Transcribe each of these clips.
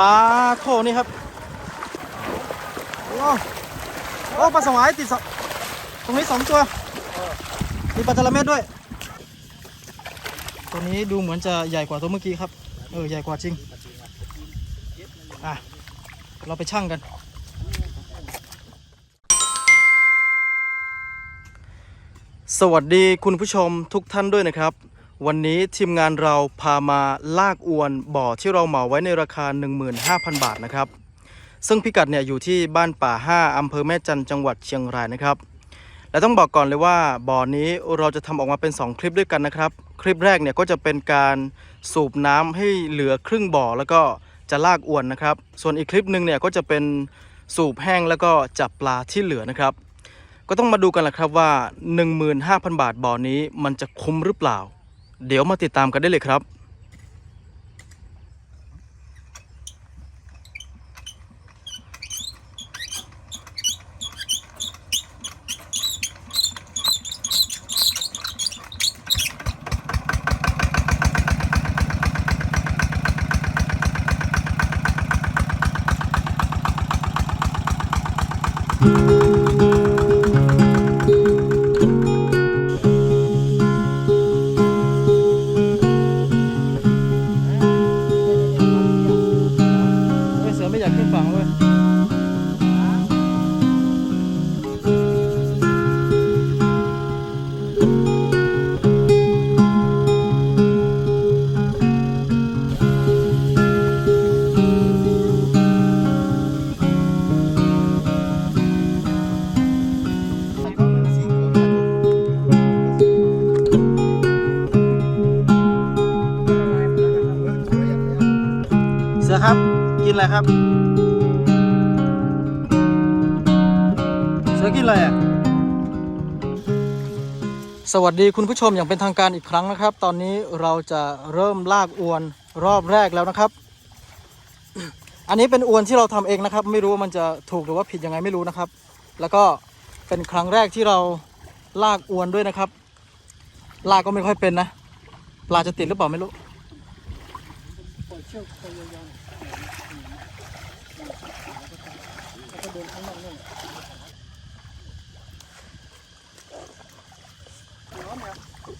ปลาโถนี่ครับโอ้โอ้ปลาสวายติดสองตรงนี้สองตัวมีปลาทะเลเม็ดด้วย ตัวนี้ดูเหมือนจะใหญ่กว่าตัวเมื่อกี้ครับเออใหญ่กว่าจริงอะเราไปชั่งกัน สวัสดีคุณผู้ชมทุกท่านด้วยนะครับ วันนี้ทีมงานเราพามาลากอวนบ่อที่เราเหมาไว้ในราคา 15,000 บาทนะครับ ซึ่งพิกัดเนี่ยอยู่ที่บ้านป่า 5อำเภอแม่จันจังหวัดเชียงรายนะครับ และต้องบอกก่อนเลยว่าบ่อนี้เราจะทำออกมาเป็น 2 คลิปด้วยกันนะครับ คลิปแรกเนี่ยก็จะเป็นการสูบน้ำให้เหลือครึ่งบ่อแล้วก็จะลากอวนนะครับ ส่วนอีกคลิปหนึ่งเนี่ยก็จะเป็นสูบแห้งแล้วก็จับปลาที่เหลือนะครับ ก็ต้องมาดูกันแหละครับว่า 15,000 บาทบ่อนี้มันจะคุ้มหรือเปล่า เดี๋ยวมาติดตามกันได้เลยครับ กินอะไรครับ เสือกินอะไรอะ สวัสดีคุณผู้ชมอย่างเป็นทางการอีกครั้งนะครับ ตอนนี้เราจะเริ่มลากอวนรอบแรกแล้วนะครับ อันนี้เป็นอวนที่เราทำเองนะครับ ไม่รู้ว่ามันจะถูกหรือว่าผิดยังไงไม่รู้นะครับ แล้วก็เป็นครั้งแรกที่เราลากอวนด้วยนะครับ ลากก็ไม่ค่อยเป็นนะ ปลาจะติดหรือเปล่าไม่รู้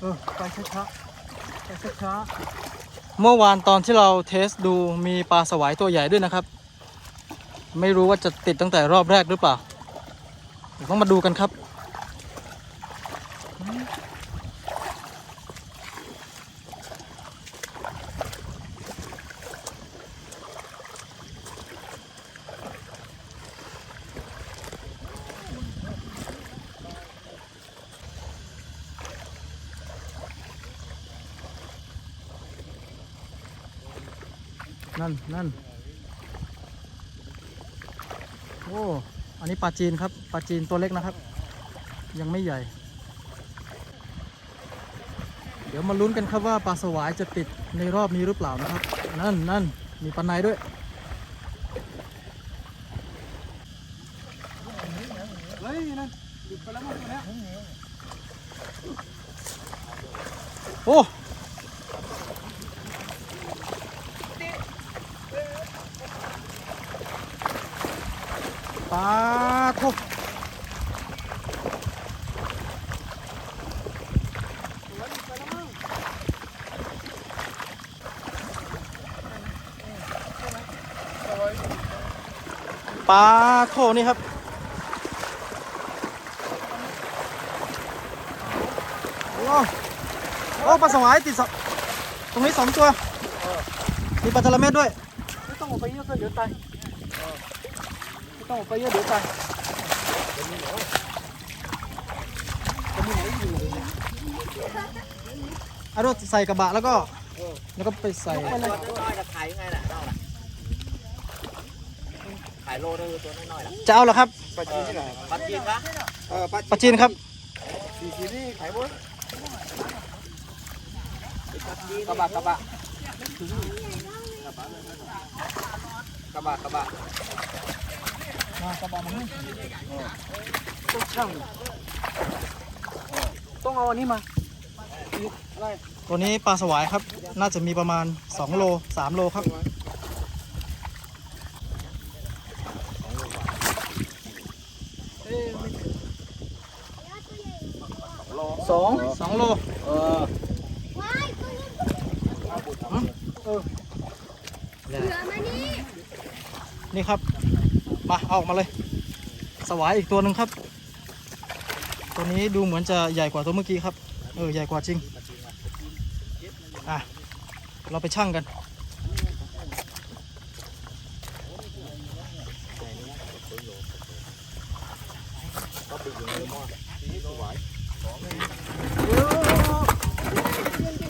เออไปช้าๆไปช้าๆเมื่อวานตอนที่เราเทสดูมีปลาสวายตัวใหญ่ด้วยนะครับ ไม่รู้ว่าจะติดตั้งแต่รอบแรกหรือเปล่า ต้องมาดูกันครับ นั่นนั่นโอ้อันนี้ปลาจีนครับปลาจีนตัวเล็กนะครับ ยังไม่ใหญ่ เดี๋ยวมาลุ้นกันครับว่าปลาสวายจะติดในรอบนี้หรือเปล่านะครับ นั่นนั่นมีปลาในด้วย เฮ้ย นั่นหยุดไปแล้วมั้งตัวเนี้ยโอ้ ปลาทุกปลาโถนี่ครับ โอ้โอ้ปลาสวายติดสตรงนี้สองตัว มีปลาทะเลเม็ดด้วย ไม่ต้องออกไปเยอะเกินเดี๋ยวตาย ต้องออกไปเยอะเดี๋ยวตายเอารถใส่กระบะแล้วก็ แล้วก็ไปใส่ตัวน้อยๆจะขายยังไงล่ะเราล่ะขายโลนึงตัวน้อยๆล่ะจะเอาเหรอครับปลาจีนที่ไหนปัดจีนปะเออปลาปลาจีนครับจีนนี่ขายหมดกระบะกระบะกระบะกระบะ ต้องช่างต้องเอาอันนี้มาตัวนี้ปลาสวายครับ น่าจะมีประมาณ 2 โล 3 โลครับสองสองโล เออนี่ครับ มาเอาออกมาเลย สวายอีกตัวหนึ่งครับ ตัวนี้ดูเหมือนจะใหญ่กว่าตัวเมื่อกี้ครับ เออใหญ่กว่าจริง อะ เราไปชั่งกัน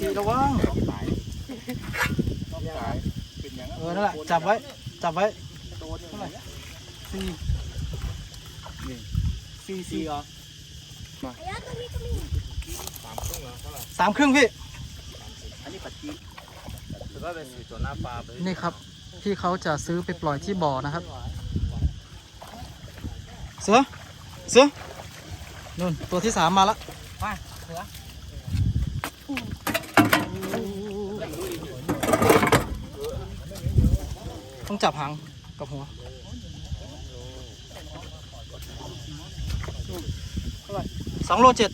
ทีระวังเออนั่นแหละจับไว้ จับไว้เท่าไหร่ สี่สี่สี่เหรอสามครึ่งพี่อันนี้ปัจจีนถือว่าเป็นสีตัวหน้าปลาไปนี่ครับที่เขาจะซื้อไปปล่อยที่บ่อนะครับเสือเสือนู่นตัวที่สามมาแล้วมาเสือต้องจับหางกับหัว สองโลเจ็ด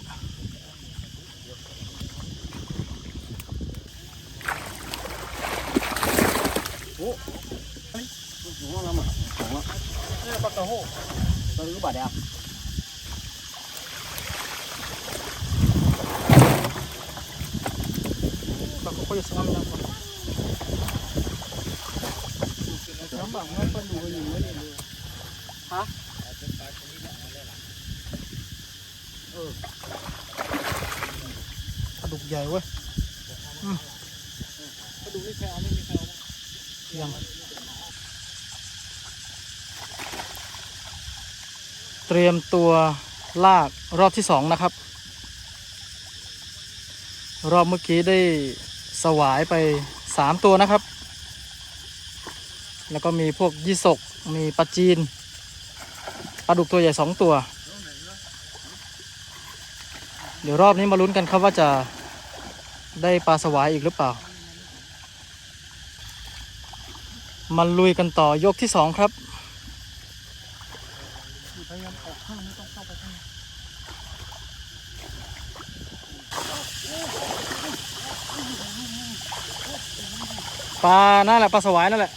หัวเราอะหัวเนี่ยปลากระโหตัวนี้ก็บาดเดียวเราก็ จะซ้อมนะน้ำบังมันเป็นดูอยู่ไม่ได้เลาดุกใหญ่เว้ยก็ดูไม่แพ้เอาไม่มีใครเอายังเตรียมตัวลากรอบที่สองนะครับ รอบเมื่อกี้ได้สวายไปสามตัวนะครับ แล้วก็มีพวกยี่สก มีปลาจีน ปลาดุกตัวใหญ่สองตัว เดี๋ยวรอบนี้มาลุ้นกันครับว่าจะ ได้ปลาสวายอีกหรือเปล่า มาลุยกันต่อยกที่สองครับพยายามออกข้างไม่ต้องเข้าไปข้างปลานั่นแหละปลาสวายนั่นแหละ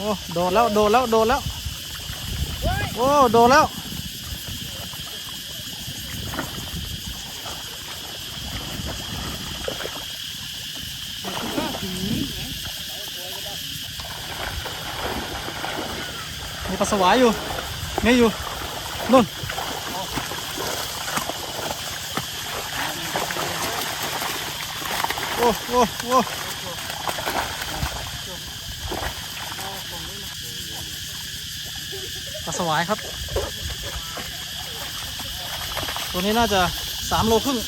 อ้โดนแล้วโดนแล้วโดนแล้วโอ้โดนแล้วมีปลาสวายอยู่มีอยู่นู่นโอ้โอ้โอ้ปลา สวายครับ ตัวนี้น่าจะสามโลครึ่ง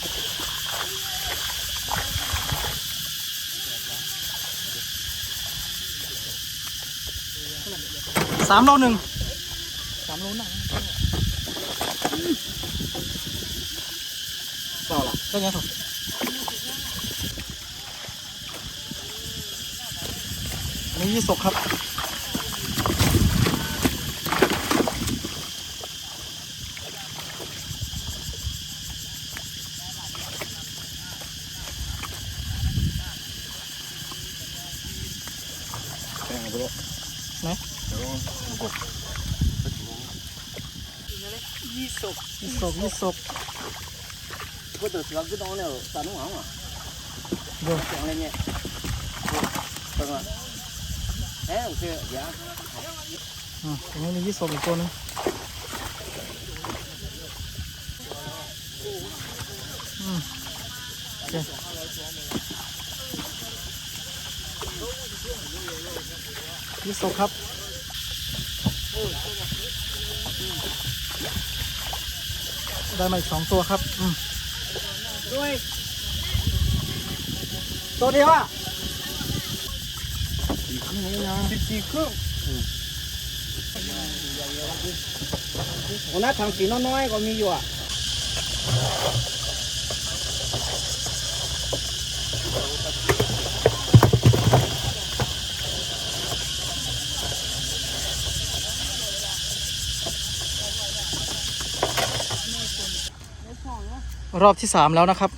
สามโลหนึ่งสามโลหนังเปล่าล่ะได้ไงถูกอันนี้ยี่สกครับ แป้งไปเลย ไหน เดี๋ยวกบ ยี่ สกยี่สกยี่สกก็ตัวเสือก็ต้องเนี่ยตาหนุ่มอะเดี๋ยวเสียงอะไรเนี่ยตรงอะเอ้โอเคเดี๋ยวอ่าตรงนี้มียี่สกอีกตัวหนึงอืมโอเคยี่สกครับ ได้มาอีกสองตัวครับอืมด้วยตัวเดียวอะสิบสี่ครึ่งวันนั้นทางสีน้อยๆก็มีอยู่อะ รอบที่สามแล้วนะครับ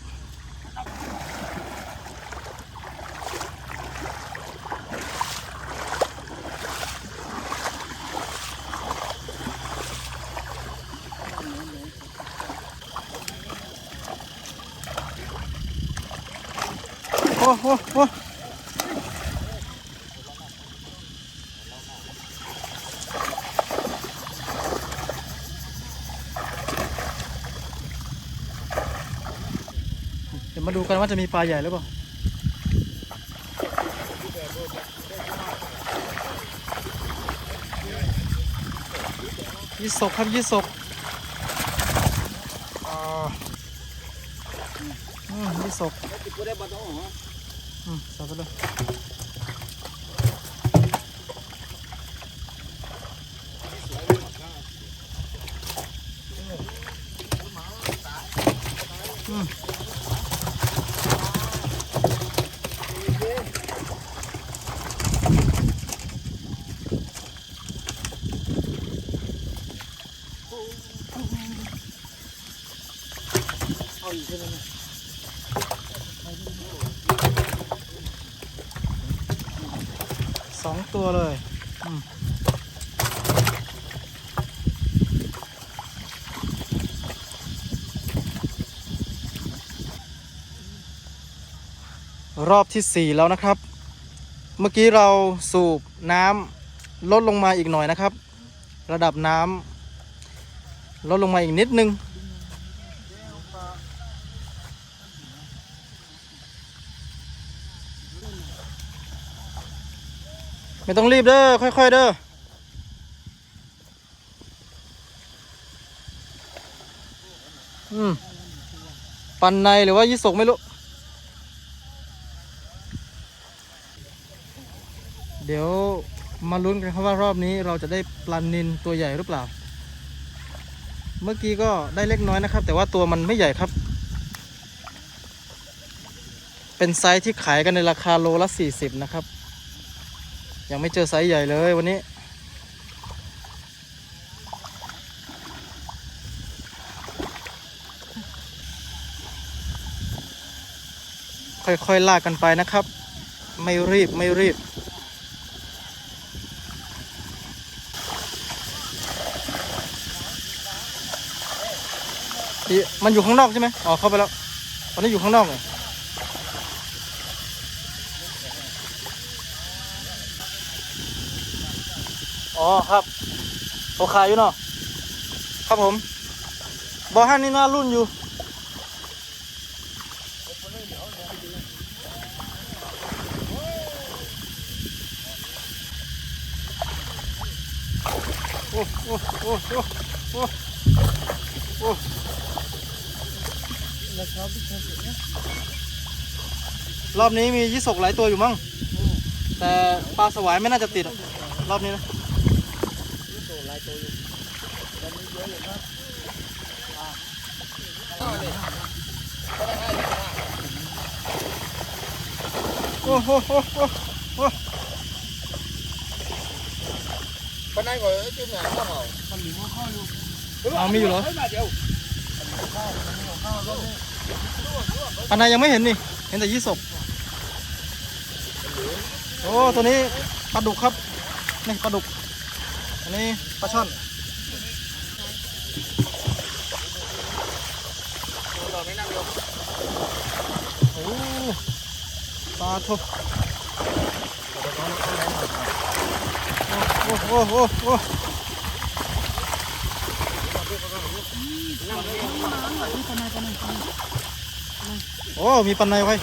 ยวมาดูกันว่าจะมีปลาใหญ่หรือเปล่ายี่สกครับยี่สกอ่าอืมยี่สกอืมสับไปเลยอืมเอาอีกทีหนึงนะสองตัวเลยอืมร อบที่สี่แล้วนะครับ เมื่อกี้เราสูบน้ำลดลงมาอีกหน่อยนะครับ ระดับน้ำลดลงมาอีกนิดนึง ไม่ต้องรีบเด้อค่อย ๆ เด้ออืมปันในหรือว่ายี่สกไม่รู้ เดี๋ยวมาลุ้นกันครับว่ารอบนี้เราจะได้ปลานินตัวใหญ่หรือเปล่า เมื่อกี้ก็ได้เล็กน้อยนะครับ แต่ว่าตัวมันไม่ใหญ่ครับ เป็นไซส์ที่ขายกันในราคาโลละ 40 นะครับ ยังไม่เจอไซส์ใหญ่เลยวันนี้ค่อยๆลากกันไปนะครับ ไม่รีบไม่รีบ อีมันอยู่ข้างนอกใช่ไหมอ๋อเข้าไปแล้วตอนนี้อยู่ข้างนอกเลยอ๋อครับโอขายอยู่เนาะครับผมบอฮันนี่น่ารุ่นอยู่โอ้โอ้โอ้โอ้โอ้ รอบนี้มียี่สกหลายตัวอยู่มั้ง แต่ปลาสวายไม่น่าจะติดอะรอบนี้นะโอ้โหโอ้โหโอ้ Bên đây ngồi ở trên nhà có hầu. เอามีอยู่เหรอ อันไหนยังไม่เห็นนี่ เห็นแต่ยี่สกโอ้ ตัวนี้ปลาดุกครับ นี่ปลาดุก อันนี้ปลาช่อนโอ้ปลาทุบโอ้โอ้โอ้โอ้ โอ้มีปันในไว้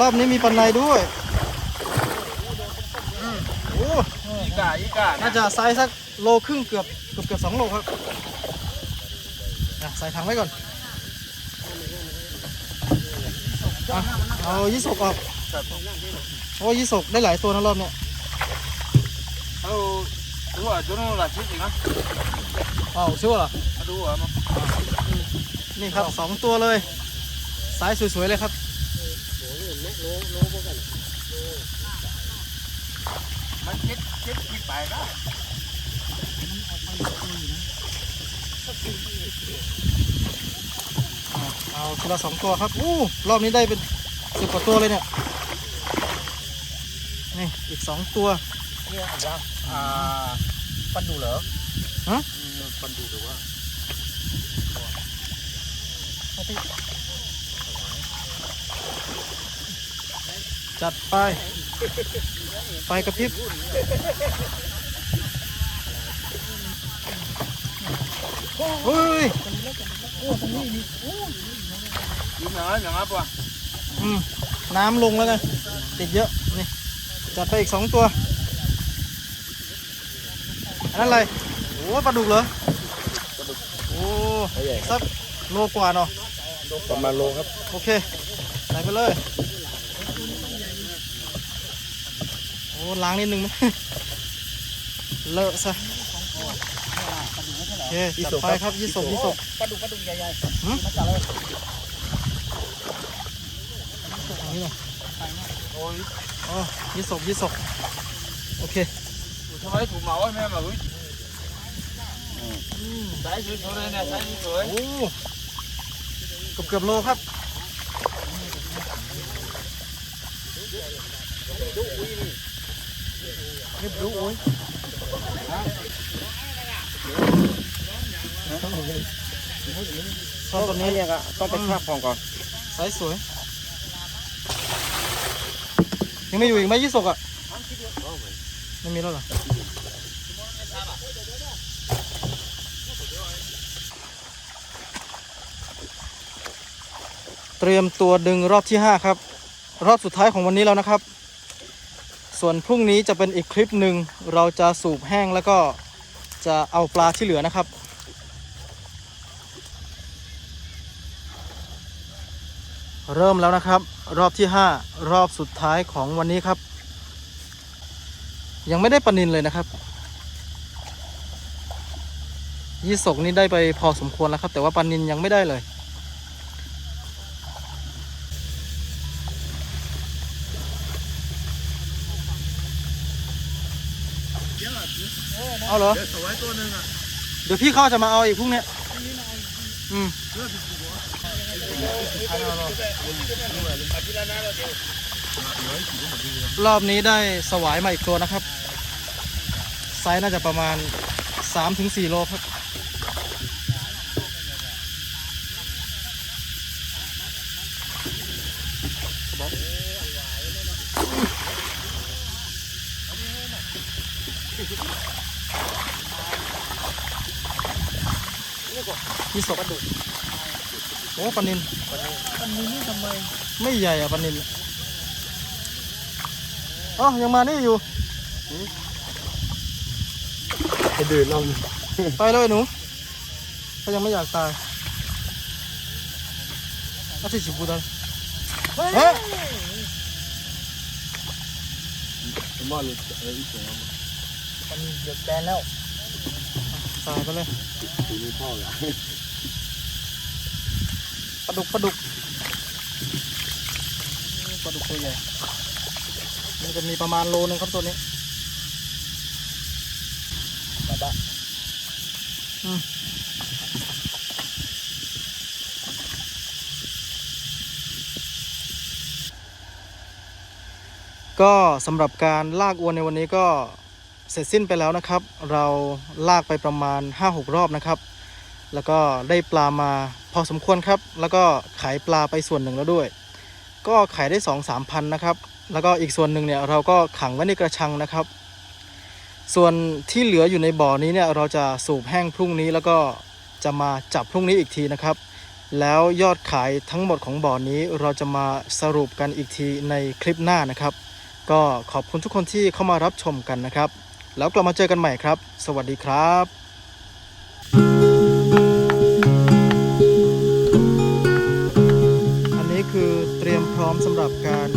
รอบนี้มีปันในด้วยโอ้ Ica, Ica. น่าจะไซส์สักโลครึ่งเกือบเกือบเกือบสองโลครับอะใส่ถังไว้ก่อนอะเอายี่สกออกโอ้ยี่สกได้หลายตัวนะรอบเนี้ย Hello. Đúng rồi, chỗ nó là chiếc gì đó. อ้าวชื่อเหรอ À, đúng rồi. mà. นี่ครับสองตัวเลย ไซส์สวยๆเลยครับ Nó chết, chết cái bài đó. อ่าเอาทีละสองตัวครับอู้รอบนี้ได้เป็นสิบกว่าตัวเลยเนี่ยนี่อีกสองตัวเนี่ยยังอ่าปันดูเหรอฮะอืมปันดูหรือว่า จัดไป ไฟกระพริบเฮ้ย Đi nào nhà ngáp à? อืมน้ำลงแล้วไงติดเยอะ นี่ จัดไปอีกสองตัว อันนั้นอะไร โอ้ปลาดุกเหรอโอ้ใหญ่สักโลกว่าเนาะประมาณโลครับ โอเคใส่ไปเลย โอ้ล้างนิดนึงไหมเลอะซะโอเคจัดไปครับยี่สกยี่สกปลาดุกปลาดุกใหญ่หืมๆมาจับเลยอันนี้หน่อย Ôi, อ๋อยี่สกยี่สกโอเค sao mấy thủ máu em em mà ui. Đấy, dưới xuống đây nè, đấy, dưới xuống. โอ้เกือบเกือบโลครับ รีบดูโอ้ยชอบตัวนี้เนี่ยก็ต้องไปคาบของก่อนไซส์สวยยังไม่อยู่อีกไหมยี่สกอะไม่มีแล้วเหรอเตรียมตัวดึงรอบที่ 5 ครับ รอบสุดท้ายของวันนี้แล้วนะครับ ส่วนพรุ่งนี้จะเป็นอีกคลิปหนึ่งเราจะสูบแห้งแล้วก็จะเอาปลาที่เหลือนะครับ เริ่มแล้วนะครับ รอบที่ 5 รอบสุดท้ายของวันนี้ครับ ยังไม่ได้ปลานินเลยนะครับ ยี่สกนี่ได้ไปพอสมควรแล้วครับ แต่ว่าปลานินยังไม่ได้เลย เอาเหรอ เดี๋ยวสวยตัวหนึ่งอะเดี๋ยวพี่เขาจะมาเอาอีกพรุ่งเนี้ยอืมรอบนี้ได้สวายมาอีกตัวนะครับ ไซส์น่าจะประมาณ 3-4 โลครับ ยี่สกปลาดุกโอ้ปลานินปลานินนี่ทำไมไม่ใหญ่อะปลานินอ๋อยังมานี่อยู่ไปดื่มลมไปเลยหนูเขายังไม่อยากตายอาทิตย์ชิบูดันเฮ้ยมอหลุดอะไรอีกอย่างมันเดือดแบนแล้วตายไปเลย ถือมือพ่อเลยปลาดุกปลาดุกปลาดุกตัวใหญ่มันจะมีประมาณโลนึงครับตัวนี้ปลาบ้าก็สำหรับการลากอวนในวันนี้ก็ เสร็จสิ้นไปแล้วนะครับ เราลากไปประมาณ 5-6 รอบนะครับ แล้วก็ได้ปลามาพอสมควรครับ แล้วก็ขายปลาไปส่วนหนึ่งแล้วด้วย ก็ขายได้ 2-3พันนะครับ แล้วก็อีกส่วนหนึ่งเนี่ยเราก็ขังไว้ในกระชังนะครับ ส่วนที่เหลืออยู่ในบ่อนี้เนี่ยเราจะสูบแห้งพรุ่งนี้แล้วก็จะมาจับพรุ่งนี้อีกทีนะครับ แล้วยอดขายทั้งหมดของบ่อนี้เราจะมาสรุปกันอีกทีในคลิปหน้านะครับ ก็ขอบคุณทุกคนที่เข้ามารับชมกันนะครับ แล้วกลับมาเจอกันใหม่ครับ สวัสดีครับอันนี้คือเตรียมพร้อมสำหรับการ